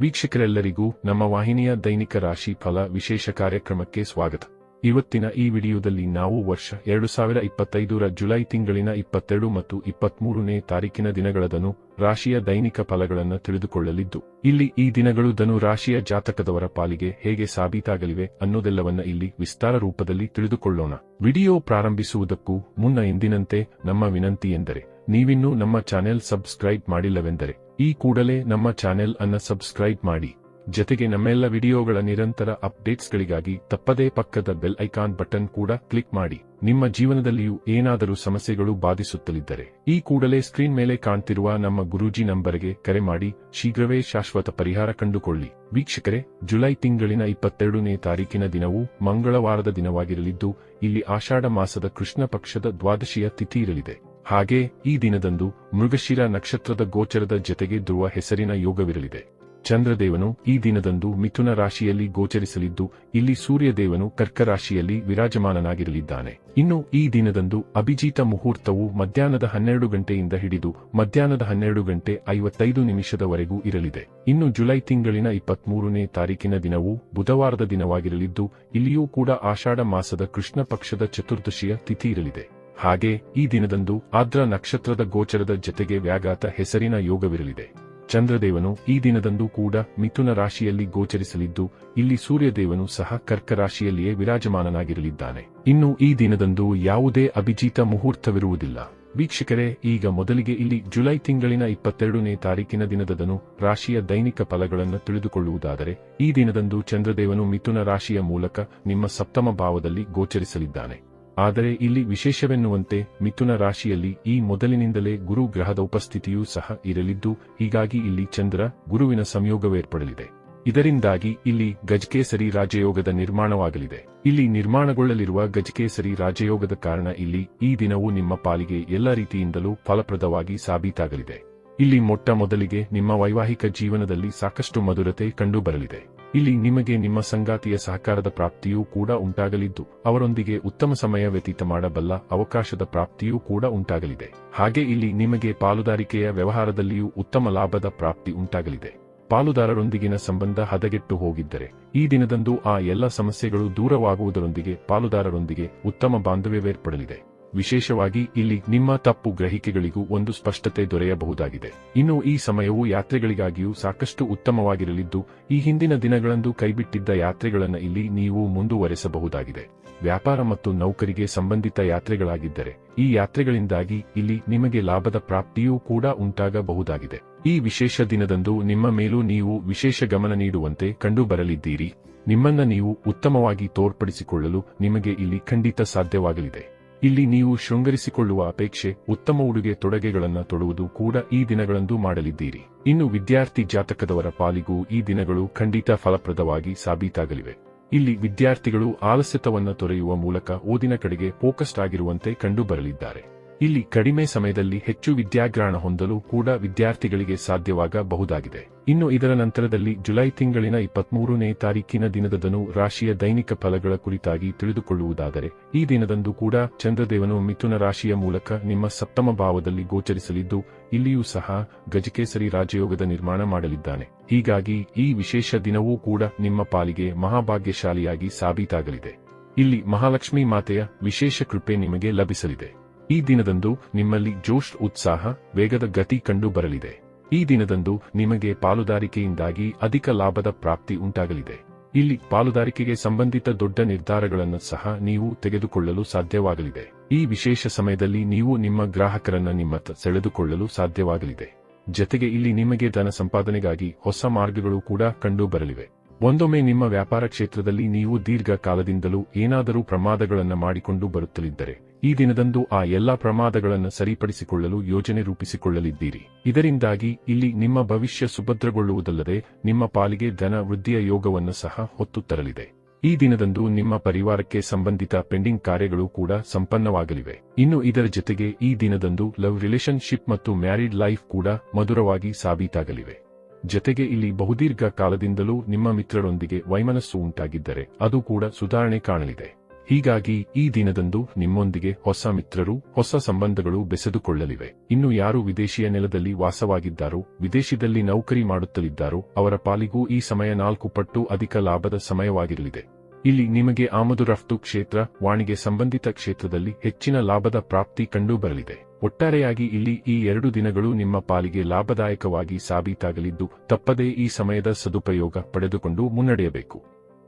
ವೀಕ್ಷಕರೆಲ್ಲರಿಗೂ ನಮ್ಮ ವಾಹಿನಿಯ ದೈನಿಕ ರಾಶಿ ಫಲ ವಿಶೇಷ ಕಾರ್ಯಕ್ರಮಕ್ಕೆ ಸ್ವಾಗತ. ಇವತ್ತಿನ ಈ ವಿಡಿಯೋದಲ್ಲಿ ನಾವು ವರ್ಷ ಎರಡು ಸಾವಿರ ಇಪ್ಪತ್ತೈದರ ಜುಲೈ ತಿಂಗಳಿನ ಇಪ್ಪತ್ತೆರಡು ಮತ್ತು ಇಪ್ಪತ್ಮೂರನೇ ತಾರೀಕಿನ ದಿನಗಳದನು ರಾಶಿಯ ದೈನಿಕ ಫಲಗಳನ್ನು ತಿಳಿದುಕೊಳ್ಳಲಿದ್ದು, ಇಲ್ಲಿ ಈ ದಿನಗಳು ಧನು ರಾಶಿಯ ಜಾತಕದವರ ಪಾಲಿಗೆ ಹೇಗೆ ಸಾಬೀತಾಗಲಿವೆ ಅನ್ನೋದೆಲ್ಲವನ್ನ ಇಲ್ಲಿ ವಿಸ್ತಾರ ರೂಪದಲ್ಲಿ ತಿಳಿದುಕೊಳ್ಳೋಣ. ವಿಡಿಯೋ ಪ್ರಾರಂಭಿಸುವುದಕ್ಕೂ ಮುನ್ನ ಎಂದಿನಂತೆ ನಮ್ಮ ವಿನಂತಿ ಎಂದರೆ, ನೀವಿನ್ನೂ ನಮ್ಮ ಚಾನೆಲ್ ಸಬ್ಸ್ಕ್ರೈಬ್ ಮಾಡಿಲ್ಲವೆಂದರೆ ಈ ಕೂಡಲೇ ನಮ್ಮ ಚಾನೆಲ್ ಅನ್ನ ಸಬ್ಸ್ಕ್ರೈಬ್ ಮಾಡಿ. ಜತೆಗೆ ನಮ್ಮೆಲ್ಲ ವಿಡಿಯೋಗಳ ನಿರಂತರ ಅಪ್ಡೇಟ್ಸ್ಗಳಿಗಾಗಿ ತಪ್ಪದೇ ಪಕ್ಕದ ಬೆಲ್ ಐಕಾನ್ ಬಟನ್ ಕೂಡ ಕ್ಲಿಕ್ ಮಾಡಿ. ನಿಮ್ಮ ಜೀವನದಲ್ಲಿಯೂ ಏನಾದರೂ ಸಮಸ್ಯೆಗಳು ಬಾಧಿಸುತ್ತಲಿದ್ದರೆ ಈ ಕೂಡಲೇ ಸ್ಕ್ರೀನ್ ಮೇಲೆ ಕಾಣ್ತಿರುವ ನಮ್ಮ ಗುರೂಜಿ ನಂಬರ್ಗೆ ಕರೆ ಮಾಡಿ. ಶೀಘ್ರವೇ ಶಾಶ್ವತ ಪರಿಹಾರ ಕಂಡುಕೊಳ್ಳಿ. ವೀಕ್ಷಕರೇ, ಜುಲೈ ತಿಂಗಳಿನ ಇಪ್ಪತ್ತೆರಡನೇ ತಾರೀಕಿನ ದಿನವು ಮಂಗಳವಾರದ ದಿನವಾಗಿರಲಿದ್ದು, ಇಲ್ಲಿ ಆಷಾಢ ಮಾಸದ ಕೃಷ್ಣ ಪಕ್ಷದ ದ್ವಾದಶಿಯ ತಿಥಿ ಇರಲಿದೆ. ಹಾಗೆ ಈ ದಿನದಂದು ಮೃಗಶಿರ ನಕ್ಷತ್ರದ ಗೋಚರದ ಜತೆಗೆ ಧ್ರುವ ಹೆಸರಿನ ಯೋಗವಿರಲಿದೆ. ಚಂದ್ರದೇವನು ಈ ದಿನದಂದು ಮಿಥುನ ರಾಶಿಯಲ್ಲಿ ಗೋಚರಿಸಲಿದ್ದು, ಇಲ್ಲಿ ಸೂರ್ಯದೇವನು ಕರ್ಕ ರಾಶಿಯಲ್ಲಿ ವಿರಾಜಮಾನನಾಗಿರಲಿದ್ದಾನೆ. ಇನ್ನು ಈ ದಿನದಂದು ಅಭಿಜಿತ ಮುಹೂರ್ತವು ಮಧ್ಯಾಹ್ನದ ಹನ್ನೆರಡು ಗಂಟೆಯಿಂದ ಹಿಡಿದು ಮಧ್ಯಾಹ್ನದ ಹನ್ನೆರಡು ಗಂಟೆ ಐವತ್ತೈದು ನಿಮಿಷದವರೆಗೂ ಇರಲಿದೆ. ಇನ್ನು ಜುಲೈ ತಿಂಗಳಿನ ಇಪ್ಪತ್ಮೂರನೇ ತಾರೀಕಿನ ದಿನವು ಬುಧವಾರದ ದಿನವಾಗಿರಲಿದ್ದು, ಇಲ್ಲಿಯೂ ಕೂಡ ಆಷಾಢ ಮಾಸದ ಕೃಷ್ಣ ಪಕ್ಷದ ಚತುರ್ದಶಿಯ ತಿಥಿ ಇರಲಿದೆ. ಹಾಗೆ ಈ ದಿನದಂದು ಆದ್ರ ನಕ್ಷತ್ರದ ಗೋಚರದ ಜತೆಗೆ ವ್ಯಾಘಾತ ಹೆಸರಿನ ಯೋಗವಿರಲಿದೆ. ಚಂದ್ರದೇವನು ಈ ದಿನದಂದು ಕೂಡ ಮಿಥುನ ರಾಶಿಯಲ್ಲಿ ಗೋಚರಿಸಲಿದ್ದು, ಇಲ್ಲಿ ಸೂರ್ಯದೇವನು ಸಹ ಕರ್ಕ ರಾಶಿಯಲ್ಲಿಯೇ ವಿರಾಜಮಾನನಾಗಿರಲಿದ್ದಾನೆ. ಇನ್ನು ಈ ದಿನದಂದು ಯಾವುದೇ ಅಭಿಜಿತ ಮುಹೂರ್ತವಿರುವುದಿಲ್ಲ. ವೀಕ್ಷಕರೇ, ಈಗ ಮೊದಲಿಗೆ ಇಲ್ಲಿ ಜುಲೈ ತಿಂಗಳಿನ ಇಪ್ಪತ್ತೆರಡನೇ ತಾರೀಕಿನ ದಿನದದನು ರಾಶಿಯ ದೈನಿಕ ಫಲಗಳನ್ನು ತಿಳಿದುಕೊಳ್ಳುವುದಾದರೆ, ಈ ದಿನದಂದು ಚಂದ್ರದೇವನು ಮಿಥುನ ರಾಶಿಯ ಮೂಲಕ ನಿಮ್ಮ ಸಪ್ತಮ ಭಾವದಲ್ಲಿ ಗೋಚರಿಸಲಿದ್ದಾನೆ. ಆದರೆ ಇಲ್ಲಿ ವಿಶೇಷವೆನ್ನುವಂತೆ ಮಿಥುನ ರಾಶಿಯಲ್ಲಿ ಈ ಮೊದಲಿನಿಂದಲೇ ಗುರು ಗ್ರಹದ ಉಪಸ್ಥಿತಿಯೂ ಸಹ ಇರಲಿದ್ದು, ಹೀಗಾಗಿ ಇಲ್ಲಿ ಚಂದ್ರ ಗುರುವಿನ ಸಂಯೋಗವೇರ್ಪಡಲಿದೆ. ಇದರಿಂದಾಗಿ ಇಲ್ಲಿ ಗಜಕೇಸರಿ ರಾಜಯೋಗದ ನಿರ್ಮಾಣವಾಗಲಿದೆ. ಇಲ್ಲಿ ನಿರ್ಮಾಣಗೊಳ್ಳಲಿರುವ ಗಜಕೇಸರಿ ರಾಜಯೋಗದ ಕಾರಣ ಇಲ್ಲಿ ಈ ದಿನವೂ ನಿಮ್ಮ ಪಾಲಿಗೆ ಎಲ್ಲ ರೀತಿಯಿಂದಲೂ ಫಲಪ್ರದವಾಗಿ ಸಾಬೀತಾಗಲಿದೆ. ಇಲ್ಲಿ ಮೊಟ್ಟ ಮೊದಲಿಗೆ ನಿಮ್ಮ ವೈವಾಹಿಕ ಜೀವನದಲ್ಲಿ ಸಾಕಷ್ಟು ಮಧುರತೆ ಕಂಡುಬರಲಿದೆ. ಇಲ್ಲಿ ನಿಮಗೆ ನಿಮ್ಮ ಸಂಗಾತಿಯ ಸಹಕಾರದ ಪ್ರಾಪ್ತಿಯೂ ಕೂಡ ಉಂಟಾಗಲಿದ್ದು, ಅವರೊಂದಿಗೆ ಉತ್ತಮ ಸಮಯ ವ್ಯತೀತ ಮಾಡಬಲ್ಲ ಅವಕಾಶದ ಪ್ರಾಪ್ತಿಯೂ ಕೂಡ ಉಂಟಾಗಲಿದೆ. ಹಾಗೆ ಇಲ್ಲಿ ನಿಮಗೆ ಪಾಲುದಾರಿಕೆಯ ವ್ಯವಹಾರದಲ್ಲಿಯೂ ಉತ್ತಮ ಲಾಭದ ಪ್ರಾಪ್ತಿ ಉಂಟಾಗಲಿದೆ. ಪಾಲುದಾರರೊಂದಿಗಿನ ಸಂಬಂಧ ಹದಗೆಟ್ಟು ಹೋಗಿದ್ದರೆ, ಈ ದಿನದಂದು ಆ ಎಲ್ಲ ಸಮಸ್ಯೆಗಳು ದೂರವಾಗುವುದರೊಂದಿಗೆ ಪಾಲುದಾರರೊಂದಿಗೆ ಉತ್ತಮ ಬಾಂಧವ್ಯವೇರ್ಪಡಲಿದೆ. ವಿಶೇಷವಾಗಿ ಇಲ್ಲಿ ನಿಮ್ಮ ತಪ್ಪು ಗ್ರಹಿಕೆಗಳಿಗೂ ಒಂದು ಸ್ಪಷ್ಟತೆ ದೊರೆಯಬಹುದಾಗಿದೆ. ಇನ್ನು ಈ ಸಮಯವು ಯಾತ್ರೆಗಳಿಗಾಗಿಯೂ ಸಾಕಷ್ಟು ಉತ್ತಮವಾಗಿರಲಿದ್ದು, ಈ ಹಿಂದಿನ ದಿನಗಳಂದು ಕೈಬಿಟ್ಟಿದ್ದ ಯಾತ್ರೆಗಳನ್ನು ಇಲ್ಲಿ ನೀವು ಮುಂದುವರೆಸಬಹುದಾಗಿದೆ. ವ್ಯಾಪಾರ ಮತ್ತು ನೌಕರಿಗೆ ಸಂಬಂಧಿತ ಯಾತ್ರೆಗಳಾಗಿದ್ದರೆ, ಈ ಯಾತ್ರೆಗಳಿಂದಾಗಿ ಇಲ್ಲಿ ನಿಮಗೆ ಲಾಭದ ಪ್ರಾಪ್ತಿಯೂ ಕೂಡ ಉಂಟಾಗಬಹುದಾಗಿದೆ. ಈ ವಿಶೇಷ ದಿನದಂದು ನಿಮ್ಮ ಮೇಲೂ ನೀವು ವಿಶೇಷ ಗಮನ ನೀಡುವಂತೆ ಕಂಡುಬರಲಿದ್ದೀರಿ. ನಿಮ್ಮನ್ನ ನೀವು ಉತ್ತಮವಾಗಿ ತೋರ್ಪಡಿಸಿಕೊಳ್ಳಲು ನಿಮಗೆ ಇಲ್ಲಿ ಖಂಡಿತ ಸಾಧ್ಯವಾಗಲಿದೆ. ಇಲ್ಲಿ ನೀವು ಶೃಂಗರಿಸಿಕೊಳ್ಳುವ ಅಪೇಕ್ಷೆ, ಉತ್ತಮ ಉಡುಗೆ ತೊಡಗೆಗಳನ್ನು ತೊಡುವುದು ಕೂಡ ಈ ದಿನಗಳಂದು ಮಾಡಲಿದ್ದೀರಿ. ಇನ್ನು ವಿದ್ಯಾರ್ಥಿ ಜಾತಕದವರ ಪಾಲಿಗೂ ಈ ದಿನಗಳು ಖಂಡಿತ ಫಲಪ್ರದವಾಗಿ ಸಾಬೀತಾಗಲಿವೆ. ಇಲ್ಲಿ ವಿದ್ಯಾರ್ಥಿಗಳು ಆಲಸ್ಯತವನ್ನು ತೊರೆಯುವ ಮೂಲಕ ಓದಿನ ಕಡೆಗೆ ಫೋಕಸ್ಡ್ ಆಗಿರುವಂತೆ ಕಂಡುಬರಲಿದ್ದಾರೆ. ಇಲ್ಲಿ ಕಡಿಮೆ ಸಮಯದಲ್ಲಿ ಹೆಚ್ಚು ವಿದ್ಯಾಗ್ರಹಣ ಹೊಂದಲು ಕೂಡ ವಿದ್ಯಾರ್ಥಿಗಳಿಗೆ ಸಾಧ್ಯವಾಗಬಹುದಾಗಿದೆ. ಇನ್ನು ಇದರ ನಂತರದಲ್ಲಿ ಜುಲೈ ತಿಂಗಳಿನ ಇಪ್ಪತ್ಮೂರನೇ ತಾರೀಕಿನ ದಿನದದನು ರಾಶಿಯ ದೈನಿಕ ಫಲಗಳ ಕುರಿತಾಗಿ ತಿಳಿದುಕೊಳ್ಳುವುದಾದರೆ, ಈ ದಿನದಂದು ಕೂಡ ಚಂದ್ರದೇವನು ಮಿಥುನ ರಾಶಿಯ ಮೂಲಕ ನಿಮ್ಮ ಸಪ್ತಮ ಭಾವದಲ್ಲಿ ಗೋಚರಿಸಲಿದ್ದು, ಇಲ್ಲಿಯೂ ಸಹ ಗಜಕೇಸರಿ ರಾಜಯೋಗದ ನಿರ್ಮಾಣ ಮಾಡಲಿದ್ದಾನೆ. ಹೀಗಾಗಿ ಈ ವಿಶೇಷ ದಿನವೂ ಕೂಡ ನಿಮ್ಮ ಪಾಲಿಗೆ ಮಹಾಭಾಗ್ಯಶಾಲಿಯಾಗಿ ಸಾಬೀತಾಗಲಿದೆ. ಇಲ್ಲಿ ಮಹಾಲಕ್ಷ್ಮಿ ಮಾತೆಯ ವಿಶೇಷ ಕೃಪೆ ನಿಮಗೆ ಲಭಿಸಲಿದೆ. ಈ ದಿನದಂದು ನಿಮ್ಮಲ್ಲಿ ಜೋಶ್ ಉತ್ಸಾಹ, ವೇಗದ ಗತಿ ಕಂಡು ಬರಲಿದೆ. ಈ ದಿನದಂದು ನಿಮಗೆ ಪಾಲುದಾರಿಕೆಯಿಂದಾಗಿ ಅಧಿಕ ಲಾಭದ ಪ್ರಾಪ್ತಿ ಉಂಟಾಗಲಿದೆ. ಇಲ್ಲಿ ಪಾಲುದಾರಿಕೆಗೆ ಸಂಬಂಧಿತ ದೊಡ್ಡ ನಿರ್ಧಾರಗಳನ್ನು ಸಹ ನೀವು ತೆಗೆದುಕೊಳ್ಳಲು ಸಾಧ್ಯವಾಗಲಿದೆ. ಈ ವಿಶೇಷ ಸಮಯದಲ್ಲಿ ನೀವು ನಿಮ್ಮ ಗ್ರಾಹಕರನ್ನು ನಿಮ್ಮತ್ತ ಸೆಳೆದುಕೊಳ್ಳಲು ಸಾಧ್ಯವಾಗಲಿದೆ. ಜತೆಗೆ ಇಲ್ಲಿ ನಿಮಗೆ ಧನ ಸಂಪಾದನೆಗಾಗಿ ಹೊಸ ಮಾರ್ಗಗಳು ಕೂಡ ಕಂಡು ಬರಲಿವೆ. ಒಂದೊಮ್ಮೆ ನಿಮ್ಮ ವ್ಯಾಪಾರ ಕ್ಷೇತ್ರದಲ್ಲಿ ನೀವು ದೀರ್ಘಕಾಲದಿಂದಲೂ ಏನಾದರೂ ಪ್ರಮಾದಗಳನ್ನು ಮಾಡಿಕೊಂಡು ಬರುತ್ತಲಿದ್ದರೆ ಈ ದಿನದಂದು ಆ ಎಲ್ಲಾ ಪ್ರಮಾದಗಳನ್ನು ಸರಿಪಡಿಸಿಕೊಳ್ಳಲು ಯೋಜನೆ ರೂಪಿಸಿಕೊಳ್ಳಲಿದ್ದೀರಿ. ಇದರಿಂದಾಗಿ ಇಲ್ಲಿ ನಿಮ್ಮ ಭವಿಷ್ಯ ಸುಭದ್ರಗೊಳ್ಳುವುದಲ್ಲದೆ ನಿಮ್ಮ ಪಾಲಿಗೆ ಧನ ವೃದ್ಧಿಯ ಯೋಗವನ್ನು ಸಹ ಹೊತ್ತು ತರಲಿದೆ. ಈ ದಿನದಂದು ನಿಮ್ಮ ಪರಿವಾರಕ್ಕೆ ಸಂಬಂಧಿತ ಪೆಂಡಿಂಗ್ ಕಾರ್ಯಗಳು ಕೂಡ ಸಂಪನ್ನವಾಗಲಿವೆ. ಇನ್ನು ಇದರ ಜೊತೆಗೆ ಈ ದಿನದಂದು ಲವ್ ರಿಲೇಶನ್ಶಿಪ್ ಮತ್ತು ಮ್ಯಾರಿಡ್ ಲೈಫ್ ಕೂಡ ಮಧುರವಾಗಿ ಸಾಬೀತಾಗಲಿವೆ. ಜತೆಗೆ ಇಲ್ಲಿ ಬಹುದೀರ್ಘ ಕಾಲದಿಂದಲೂ ನಿಮ್ಮ ಮಿತ್ರರೊಂದಿಗೆ ವೈಮನಸ್ಸು ಉಂಟಾಗಿದ್ದರೆ ಅದು ಕೂಡ ಸುಧಾರಣೆ ಕಾಣಲಿದೆ. ಹೀಗಾಗಿ ಈ ದಿನದಂದು ನಿಮ್ಮೊಂದಿಗೆ ಹೊಸ ಮಿತ್ರರು, ಹೊಸ ಸಂಬಂಧಗಳು ಬೆಸೆದುಕೊಳ್ಳಲಿವೆ. ಇನ್ನು ಯಾರು ವಿದೇಶಿಯ ನೆಲದಲ್ಲಿ ವಾಸವಾಗಿದ್ದಾರೋ, ವಿದೇಶದಲ್ಲಿ ನೌಕರಿ ಮಾಡುತ್ತಲಿದ್ದಾರೋ, ಅವರ ಪಾಲಿಗೂ ಈ ಸಮಯ ನಾಲ್ಕು ಪಟ್ಟು ಅಧಿಕ ಲಾಭದ ಸಮಯವಾಗಿರಲಿದೆ. ಇಲ್ಲಿ ನಿಮಗೆ ಆಮದು ರಫ್ತು ಕ್ಷೇತ್ರ ವಾಣಿಗೆ ಸಂಬಂಧಿತ ಕ್ಷೇತ್ರದಲ್ಲಿ ಹೆಚ್ಚಿನ ಲಾಭದ ಪ್ರಾಪ್ತಿ ಕಂಡುಬರಲಿದೆ. ಒಟ್ಟಾರೆಯಾಗಿ ಇಲ್ಲಿ ಈ ಎರಡು ದಿನಗಳು ನಿಮ್ಮ ಪಾಲಿಗೆ ಲಾಭದಾಯಕವಾಗಿ ಸಾಬೀತಾಗಲಿದ್ದು, ತಪ್ಪದೇ ಈ ಸಮಯದ ಸದುಪಯೋಗ ಪಡೆದುಕೊಂಡು ಮುನ್ನಡೆಯಬೇಕು.